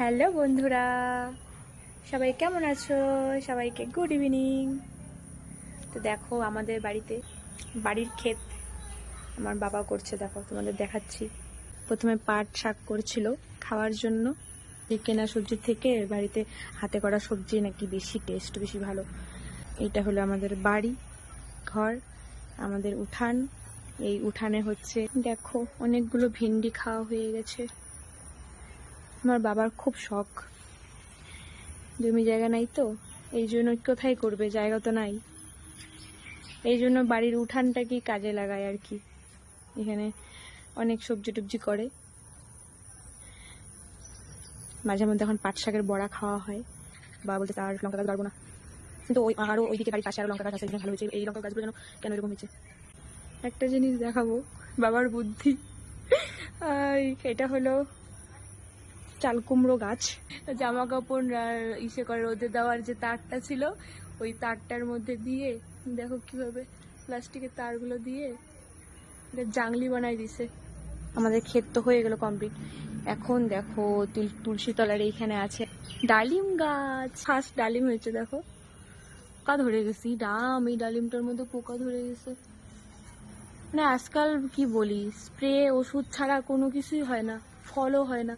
Hello বন্ধুরা, সবাই কেমন আছো? সবাইকে গুড ইভিনিং তো দেখো আমাদের বাড়িতে, বাড়ির ক্ষেত আমার বাবা করছে, দেখো তোমাদের দেখাচ্ছি। প্রথমে পাট শাক করছিল খাওয়ার জন্য। কেনা সবজি থেকে বাড়িতে হাতে করা সবজি নাকি বেশি টেস্ট বেশি ভালো। এইটা হলো আমাদের বাড়ি, ঘর, আমাদের উঠান। এই উঠানে হচ্ছে, দেখো অনেকগুলো ভিন্ডি খাওয়া হয়ে গেছে। আমার বাবার খুব শখ। জমি জায়গা নাই তো, এই জন্য কোথায় করবে? জায়গা তো নাই। এই জন্য বাড়ির উঠানটাকে কাজে লাগায় আর কি? এখানে অনেক সবজি টবজি করে। মাঝে মধ্যে এখন পাট শাকের বড়া খাওয়া হয়। বা বলতে তার লঙ্কা গাছ পারব না। কিন্তু ওই আরও ওইদিকে বাড়ির পাশে আরও লঙ্কা গাছ আছে ভালো হয়েছে। এই লঙ্কা গাছগুলো যেন কেন এরকম হয়েছে? একটা জিনিস দেখাবো, বাবার বুদ্ধি। এটা হলো চাল কুমড়ো গাছ জামা কাপড় ইসে করে রোদে দেওয়ার যে তারটা ছিল, ওই তারটার মধ্যে দিয়ে, দেখো কীভাবে প্লাস্টিকের তারগুলো দিয়ে এটা জাংলি বানাই দিছে। আমাদের ক্ষেত তো হয়ে গেল কমপ্লিট এখন দেখো তুল তুলসী তলার এইখানে আছে ডালিম গাছ। ফার্স্ট ডালিম হয়েছে, দেখো। পোকা ধরে গেছি ডাম, এই ডালিমটার মধ্যে পোকা ধরে গেছে। মানে আজকাল কি বলি, স্প্রে, ওষুধ ছাড়া কোনো কিছুই হয় না, ফলও হয় না।